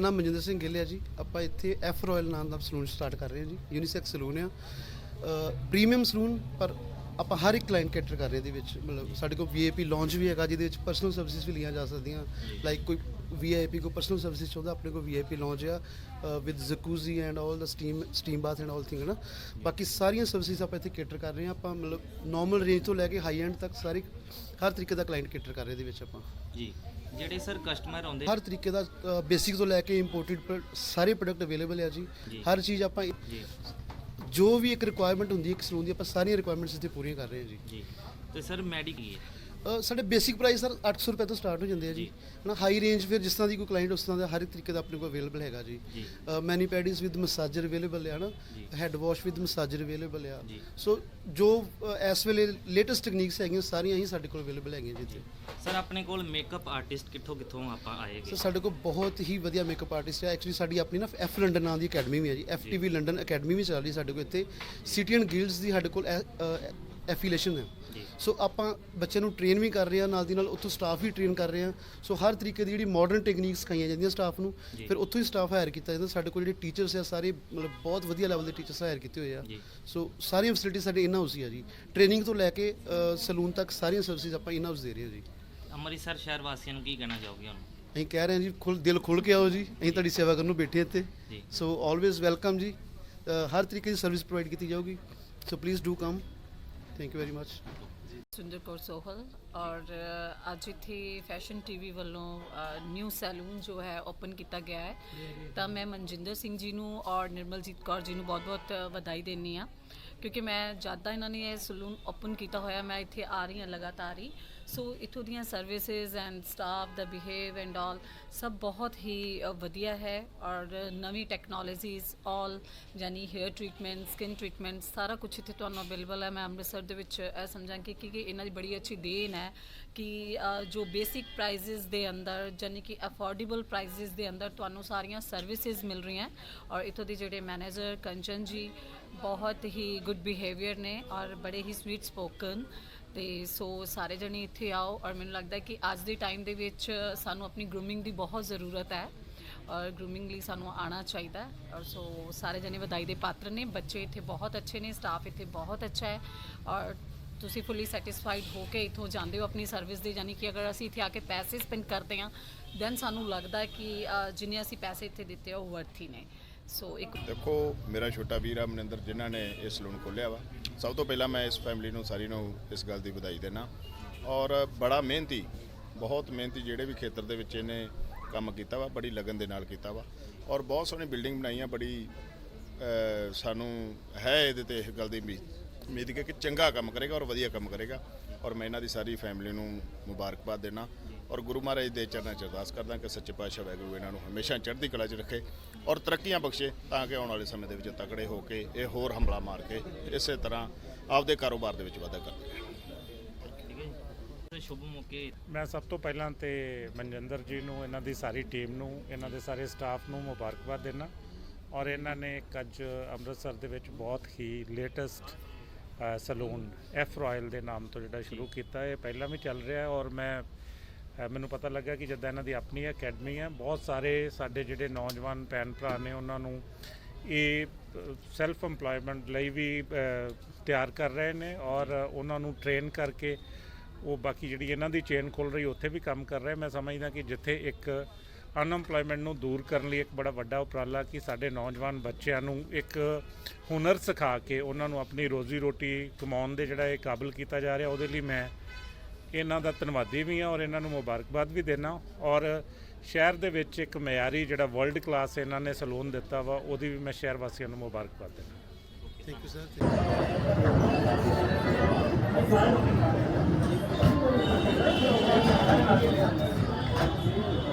ਮਨਜਿੰਦਰ ਸਿੰਘ ਗਿੱਲ ਹੈ ਜੀ। ਆਪਾਂ ਇੱਥੇ ਐਫ ਰਾਇਲ ਨਾਮ ਦਾ ਸਲੂਨ ਸਟਾਰਟ ਕਰ ਰਹੇ ਹਾਂ ਜੀ। ਯੂਨੀਸੈਕਸ ਸਲੂਨ ਆ। ਪ੍ਰੀਮੀਅਮ ਸਲੂਨ ਪਰ ਆਪਾਂ ਹਰ ਇੱਕ ਕਲਾਇੰਟ ਕੈਟਰ ਕਰ ਰਹੇ ਇਹਦੇ ਵਿੱਚ। ਮਤਲਬ ਸਾਡੇ ਕੋਲ ਵੀਆਈਪੀ ਲਾਂਚ ਵੀ ਹੈਗਾ ਜਿਹਦੇ ਵਿੱਚ ਪਰਸਨਲ ਸਰਵਿਸਿਜ਼ ਵੀ ਲਈਆਂ ਜਾ ਸਕਦੀਆਂ। ਲਾਈਕ ਕੋਈ ਵੀਆਈਪੀ ਕੋ ਪਰਸਨਲ ਸਰਵਿਸਿਜ਼ ਚਾਹੁੰਦਾ ਆਪਣੇ ਕੋਲ ਵੀਆਈਪੀ ਲਾਂਚ ਆ with jacuzzi and all the steam steam bath and all thing ਨਾ? ਬਾਕੀ ਸਾਰੀਆਂ ਸਰਵਿਸਿਜ਼ ਆਪਾਂ ਇੱਥੇ ਕੈਟਰ ਕਰ ਰਹੇ ਹਾਂ ਆਪਾਂ ਮਤਲਬ ਨਾਰਮਲ ਰੇਂਜ ਤੋਂ ਲੈ ਕੇ ਹਾਈ ਐਂਡ ਤੱਕ ਸਾਰੀ ਹਰ ਤਰੀਕੇ ਦਾ ਕਲਾਇੰਟ ਕੈਟਰ ਕਰ ਰਹੇ ਇਹਦੇ ਵਿੱਚ ਆਪਾਂ। ਜੀ। ਜਿਹੜੇ ਸਰ ਕਸਟਮਰ ਆਉਂਦੇ ਹਰ ਤਰੀਕੇ ਦਾ ਬੇਸਿਕ ਤੋਂ ਲੈ ਕੇ ਇੰਪੋਰਟਡ ਸਾਰੇ ਪ੍ਰੋਡਕਟ ਅਵੇਲੇਬਲ ਹੈ ਜੀ। ਜੀ। ਹਰ ਚੀਜ਼ ਆਪਾਂ ਜੀ। ਜੋ ਵੀ ਇੱਕ ਰਿਕੁਆਇਰਮੈਂਟ ਹੁੰਦੀ ਹੈ ਇੱਕ ਸਲੂਨ ਦੀ ਆਪਾਂ ਸਾਰੀਆਂ ਰਿਕੁਆਇਰਮੈਂਟਸ ਇੱਥੇ ਪੂਰੀਆਂ ਕਰ ਰਹੇ ਹਾਂ ਜੀ। ਜੀ। ਤੇ ਸਰ ਮੈਡੀ ਕੀ ਹੈ ਅ, ਸਾਡੇ ਬੇਸਿਕ ਪ੍ਰਾਈਸ ਸਰ 800 ਰੁਪਏ ਤੋਂ ਸਟਾਰਟ ਹੋ ਜਾਂਦੇ ਆ ਜੀ। ਹਨਾ ਹਾਈ ਰੇਂਜ ਫਿਰ ਜਿਸ ਤਰ੍ਹਾਂ ਦੀ ਕੋਈ ਕਲਾਇੰਟ ਉਸ ਤਰ੍ਹਾਂ ਦਾ ਹਰ ਇੱਕ ਤਰੀਕੇ ਦਾ ਆਪਣੇ ਕੋਲ ਅਵੇਲੇਬਲ ਹੈਗਾ ਜੀ। ਜੀ। Mani pedis with massager available ਹੈ ਨਾ ਜੀ। Head wash with massager available ਆ। ਜੀ। ਸੋ ਜੋ ਅ, ਇਸ ਵੇਲੇ ਲੇਟੈਸਟ ਟੈਕਨੀਕਸ ਹੈਗੀਆਂ ਸਾਰੀਆਂ ਹੀ ਸਾਡੇ ਕੋਲ ਅਵੇਲੇਬਲ ਹੈਗੀਆਂ ਜੀ ਇੱਥੇ। ਸਰ ਆਪਣੇ ਕੋਲ ਮੇਕਅਪ ਆਰਟਿਸਟ ਕਿੱਥੋਂ ਕਿੱਥੋਂ ਆਪਾਂ ਆਏਗੇ ਸੋ ਸਾਡੇ ਕੋਲ ਬਹੁਤ ਹੀ ਵਧੀਆ ਮੇਕਅਪ ਆਰਟਿਸਟ ਹੈ ਐਕਚੁਅਲੀ ਸਾਡੀ ਆਪਣੀ ਨਾ ਐਫ ਲੰਡਨ ਨਾਂ ਦੀ ਅਕੈਡਮੀ ਵੀ ਹੈ ਜੀ। ਐਫ ਟੀਵੀ ਲੰਡਨ ਅਕੈਡਮੀ ਵੀ ਚੱਲ ਰਹੀ ਸਾਡੇ ਕੋਲ ਇੱਥੇ। ਸਿਟੀ ਐਂਡ ਗਿਲਡਸ ਦੀ ਸਾਡੇ ਕੋਲ ਐਫੀਲੀਏਸ਼ਨ ਹੈ ਸੋ ਆਪਾਂ ਬੱਚਿਆਂ ਨੂੰ ਟ੍ਰੇਨ ਵੀ ਕਰ ਰਹੇ ਹਾਂ ਨਾਲ ਦੀ ਨਾਲ ਉੱਥੋਂ ਸਟਾਫ ਵੀ ਟ੍ਰੇਨ ਕਰ ਰਹੇ ਹਾਂ। ਸੋ ਹਰ ਤਰੀਕੇ ਦੀ ਜਿਹੜੀ ਮਾਡਰਨ ਟੈਕਨੀਕਸ ਸਿਖਾਈਆਂ ਜਾਂਦੀਆਂ ਸਟਾਫ ਨੂੰ। ਫਿਰ ਉੱਥੋਂ ਹੀ ਸਟਾਫ ਹਾਇਰ ਕੀਤਾ ਜਾਂਦਾ। ਸਾਡੇ ਕੋਲ ਜਿਹੜੇ ਟੀਚਰਸ ਆ ਸਾਰੇ ਮਤਲਬ ਬਹੁਤ ਵਧੀਆ ਲੈਵਲ ਦੇ ਟੀਚਰਸ ਹਾਇਰ ਕੀਤੇ ਹੋਏ ਆ। ਸੋ ਸਾਰੀਆਂ ਫੈਸਿਲਿਟੀ ਸਾਡੇ ਇਨ ਹਾਊਸ ਹੀ ਆ ਜੀ। ਟ੍ਰੇਨਿੰਗ ਤੋਂ ਲੈ ਕੇ ਸਲੂਨ ਤੱਕ ਸਾਰੀਆਂ ਸਰਵਿਸਿਜ਼ ਆਪਾਂ ਇਨ ਹਾਊਸ ਦੇ ਰਹੇ ਹਾਂ ਜੀ। ਅੰਮ੍ਰਿਤਸਰ ਸ਼ਹਿਰ ਵਾਸੀਆਂ ਨੂੰ ਕੀ ਕਹਿਣਾ ਚਾਹੋਗੇ ਹੁਣ? ਅਸੀਂ ਕਹਿ ਰਹੇ ਹਾਂ ਜੀ ਖੁੱਲ ਦਿਲ ਖੁੱਲ ਕੇ ਆਓ ਜੀ। ਅਸੀਂ ਤੁਹਾਡੀ ਸੇਵਾ ਕਰਨ ਨੂੰ ਬੈਠੇ ਇੱਥੇ। ਸੋ ਆਲਵੇਜ਼ ਵੈਲਕਮ ਜੀ। ਹਰ ਤਰੀਕੇ ਦੀ ਸਰਵਿਸ ਪ੍ਰੋਵਾਈਡ ਕੀਤੀ ਜਾਊਗੀ। So please do come thank you very much Sundar Kaur Sohal ਔਰ ਅੱਜ ਇੱਥੇ ਫੈਸ਼ਨ ਟੀਵੀ ਵੱਲੋਂ ਨਿਊ ਸੈਲੂਨ ਜੋ ਹੈ ਓਪਨ ਕੀਤਾ ਗਿਆ ਹੈ। ਤਾਂ ਮੈਂ ਮਨਜਿੰਦਰ ਸਿੰਘ ਜੀ ਨੂੰ ਔਰ ਨਿਰਮਲਜੀਤ ਕੌਰ ਜੀ ਨੂੰ ਬਹੁਤ-ਬਹੁਤ ਵਧਾਈ ਦਿੰਨੀ ਆ ਕਿਉਂਕਿ ਮੈਂ ਜਦ ਇਹਨਾਂ ਨੇ ਇਹ ਸਲੂਨ ਓਪਨ ਕੀਤਾ ਹੋਇਆ, ਮੈਂ ਇੱਥੇ ਆ ਰਹੀ ਹਾਂ ਲਗਾਤਾਰ ਹੀ। ਸੋ ਇੱਥੋਂ ਦੀਆਂ ਸਰਵਿਸਿਜ਼ ਐਂਡ ਸਟਾਫ ਦਾ ਬਿਹੇਵ ਐਂਡ ਆਲ ਸਭ ਬਹੁਤ ਹੀ ਵਧੀਆ ਹੈ ਔਰ ਨਵੀਂ ਟੈਕਨੋਲੋਜੀਜ਼ ਆਲ ਯਾਨੀ ਹੇਅਰ ਟ੍ਰੀਟਮੈਂਟ ਸਕਿਨ ਟ੍ਰੀਟਮੈਂਟ ਸਾਰਾ ਕੁਝ ਇੱਥੇ ਤੁਹਾਨੂੰ ਅਵੇਲੇਬਲ ਹੈ। ਮੈਂ ਅੰਮ੍ਰਿਤਸਰ ਦੇ ਵਿੱਚ ਇਹ ਸਮਝਾਂ ਕਿ ਕਿ ਇਹਨਾਂ ਦੀ ਬੜੀ ਅੱਛੀ ਦੇਣ ਹੈ ਕਿ ਜੋ ਬੇਸਿਕ ਪ੍ਰਾਈਸਿਸ ਦੇ ਅੰਦਰ ਯਾਨੀ ਕਿ ਅਫੋਰਡੇਬਲ ਪ੍ਰਾਈਸਿਸ ਦੇ ਅੰਦਰ ਤੁਹਾਨੂੰ ਸਾਰੀਆਂ ਸਰਵਿਸਿਜ਼ ਮਿਲ ਰਹੀਆਂ। ਔਰ ਇੱਥੋਂ ਦੇ ਜਿਹੜੇ ਮੈਨੇਜਰ ਕੰਚਨ ਜੀ ਬਹੁਤ ਹੀ ਗੁੱਡ ਬਿਹੇਵੀਅਰ ਨੇ ਔਰ ਬੜੇ ਹੀ ਸਵੀਟ ਸਪੋਕਨ ਤੇ ਸੋ ਸਾਰੇ ਜਣੇ ਇੱਥੇ ਆਓ ਔਰ ਮੈਨੂੰ ਲੱਗਦਾ ਕਿ ਅੱਜ ਦੇ ਟਾਈਮ ਦੇ ਵਿੱਚ ਸਾਨੂੰ ਆਪਣੀ ਗਰੂਮਿੰਗ ਦੀ ਬਹੁਤ ਜ਼ਰੂਰਤ ਹੈ ਔਰ ਗਰੂਮਿੰਗ ਲਈ ਸਾਨੂੰ ਆਉਣਾ ਚਾਹੀਦਾ ਔਰ ਸੋ ਸਾਰੇ ਜਣੇ ਵਧਾਈ ਦੇ ਪਾਤਰ ਨੇ, ਬੱਚੇ ਇੱਥੇ ਬਹੁਤ ਅੱਛੇ ਨੇ ਸਟਾਫ ਇੱਥੇ ਬਹੁਤ ਅੱਛਾ ਹੈ ਔਰ ਤੁਸੀਂ ਫੁੱਲੀ ਸੈਟੀਸਫਾਈਡ ਹੋ ਕੇ ਇੱਥੋਂ ਜਾਂਦੇ ਹੋ ਆਪਣੀ ਸਰਵਿਸ ਦੇ, ਯਾਨੀ ਕਿ ਅਗਰ ਅਸੀਂ ਇੱਥੇ ਆ ਕੇ ਪੈਸੇ ਸਪੈਂਡ ਕਰਦੇ ਹਾਂ ਦੈਨ ਸਾਨੂੰ ਲੱਗਦਾ ਕਿ ਜਿੰਨੇ ਅਸੀਂ ਪੈਸੇ ਇੱਥੇ ਦਿੱਤੇ ਆ, ਉਹ ਹੀ ਨੇ। ਸੋ ਇੱਕ ਦੇਖੋ, ਮੇਰਾ ਛੋਟਾ ਵੀਰ ਆ, ਮਨਿੰਦਰ, ਜਿਨ੍ਹਾਂ ਨੇ ਇਹ ਸਲੂਨ ਖੋਲ੍ਹਿਆ ਵਾ। ਸਭ ਤੋਂ ਪਹਿਲਾਂ ਮੈਂ ਇਸ ਫੈਮਿਲੀ ਨੂੰ, ਸਾਰੀ ਨੂੰ ਇਸ ਗੱਲ ਦੀ ਵਧਾਈ ਦੇਣਾ ਔਰ ਬੜਾ ਮਿਹਨਤੀ, ਬਹੁਤ ਮਿਹਨਤੀ ਜਿਹੜੇ ਵੀ ਖੇਤਰ ਦੇ ਵਿੱਚ ਇਹਨੇ ਕੰਮ ਕੀਤਾ ਵਾ, ਬੜੀ ਲਗਨ ਦੇ ਨਾਲ ਕੀਤਾ ਵਾ। ਔਰ ਬਹੁਤ ਸੋਹਣੀ ਬਿਲਡਿੰਗ ਬਣਾਈ ਆ, ਬੜੀ ਸਾਨੂੰ ਹੈ ਇਹਦੇ ਤੇ ਇਹ ਗੱਲ ਦੀ ਉਮੀਦ। ਉਮੀਦ ਕਿ ਚੰਗਾ ਕੰਮ ਕਰੇਗਾ ਔਰ ਵਧੀਆ ਕੰਮ ਕਰੇਗਾ। ਔਰ ਮੈਂ ਇਹਨਾਂ ਦੀ ਸਾਰੀ ਫੈਮਿਲੀ ਨੂੰ ਮੁਬਾਰਕਬਾਦ ਦੇਣਾ ਔਰ ਗੁਰੂ ਮਹਾਰਾਜ ਦੇ ਚਰਨਾਂ 'ਚ ਅਰਦਾਸ ਕਰਦਾ ਕਿ ਸੱਚੇ ਪਾਤਸ਼ਾਹ ਵਾਹਿਗੁਰੂ ਇਹਨਾਂ ਨੂੰ ਹਮੇਸ਼ਾ ਚੜ੍ਹਦੀ ਕਲਾ 'ਚ ਰੱਖੇ ਔਰ ਤਰੱਕੀਆਂ ਬਖਸ਼ੇ ਤਾਂ ਕਿ ਆਉਣ ਵਾਲੇ ਸਮੇਂ ਦੇ ਵਿੱਚ ਤਕੜੇ ਹੋ ਕੇ ਇਹ ਹੋਰ ਹਮਲਾ ਮਾਰ ਕੇ ਇਸੇ ਤਰ੍ਹਾਂ ਆਪਦੇ ਕਾਰੋਬਾਰ ਦੇ ਵਿੱਚ ਵਾਧਾ ਕਰਦੇ ਰਹਿਣ ਠੀਕ ਹੈ ਜੀ। ਤੇ ਸ਼ੁਭ ਮੌਕੇ। ਮੈਂ ਸਭ ਤੋਂ ਪਹਿਲਾਂ ਤੇ ਮਨਜਿੰਦਰ ਜੀ ਨੂੰ ਇਹਨਾਂ ਦੀ ਸਾਰੀ ਟੀਮ ਨੂੰ ਇਹਨਾਂ ਦੇ ਸਾਰੇ ਸਟਾਫ ਨੂੰ ਮੁਬਾਰਕਬਾਦ ਦੇਣਾ ਔਰ ਇਹਨਾਂ ਨੇ ਇੱਕ ਅੱਜ ਅੰਮ੍ਰਿਤਸਰ ਦੇ ਵਿੱਚ ਬਹੁਤ ਹੀ ਲੇਟੈਸਟ ਸਲੂਨ ਐਫ ਰਾਇਲ ਦੇ ਨਾਮ ਤੋਂ ਜਿਹੜਾ ਸ਼ੁਰੂ ਕੀਤਾ ਇਹ ਪਹਿਲਾਂ ਵੀ ਚੱਲ ਰਿਹਾ ਹੈ ਔਰ ਮੈਂ ਮੈਨੂੰ ਪਤਾ ਲੱਗਾ ਕਿ ਜਿੱਦਾਂ ਇਹਨਾਂ ਦੀ ਆਪਣੀ ਅਕੈਡਮੀ ਹੈ ਬਹੁਤ ਸਾਰੇ ਸਾਡੇ ਜਿਹੜੇ ਨੌਜਵਾਨ ਭੈਣ ਭਰਾ ਨੇ ਉਹਨਾਂ ਨੂੰ ਇਹ ਸੈਲਫ ਏਮਪਲੋਇਮੈਂਟ ਲਈ ਵੀ ਤਿਆਰ ਕਰ ਰਹੇ ਨੇ ਔਰ ਉਹਨਾਂ ਨੂੰ ਟ੍ਰੇਨ ਕਰਕੇ ਉਹ ਬਾਕੀ ਜਿਹੜੀ ਇਹਨਾਂ ਦੀ ਚੇਨ ਖੁੱਲ ਰਹੀ ਉੱਥੇ ਵੀ ਕੰਮ ਕਰ ਰਹੇ। ਮੈਂ ਸਮਝਦਾ ਕਿ ਜਿੱਥੇ ਇੱਕ ਅਨਐਮਪਲੋਇਮੈਂਟ ਨੂੰ ਦੂਰ ਕਰਨ ਲਈ ਇੱਕ ਬੜਾ ਵੱਡਾ ਉਪਰਾਲਾ ਕਿ ਸਾਡੇ ਨੌਜਵਾਨ ਬੱਚਿਆਂ ਨੂੰ ਇੱਕ ਹੁਨਰ ਸਿਖਾ ਕੇ ਉਹਨਾਂ ਨੂੰ ਆਪਣੀ ਰੋਜ਼ੀ ਰੋਟੀ ਕਮਾਉਣ ਦੇ ਜਿਹੜਾ ਇਹ ਕਾਬਿਲ ਕੀਤਾ ਜਾ ਰਿਹਾ, ਉਹਦੇ ਲਈ ਮੈਂ ਇਹਨਾਂ ਦਾ ਧੰਨਵਾਦੀ ਵੀ ਹਾਂ ਔਰ ਇਹਨਾਂ ਨੂੰ ਮੁਬਾਰਕਬਾਦ ਵੀ ਦੇਣਾ ਔਰ ਸ਼ਹਿਰ ਦੇ ਵਿੱਚ ਇੱਕ ਮਿਆਰੀ ਜਿਹੜਾ ਵਰਲਡ ਕਲਾਸ ਇਹਨਾਂ ਨੇ ਸਲੂਨ ਦਿੱਤਾ ਵਾ, ਉਹਦੀ ਵੀ ਮੈਂ ਸ਼ਹਿਰ ਵਾਸੀਆਂ ਨੂੰ ਮੁਬਾਰਕਬਾਦ ਦਿੰਦਾ ਥੈਂਕ ਯੂ ਸਰ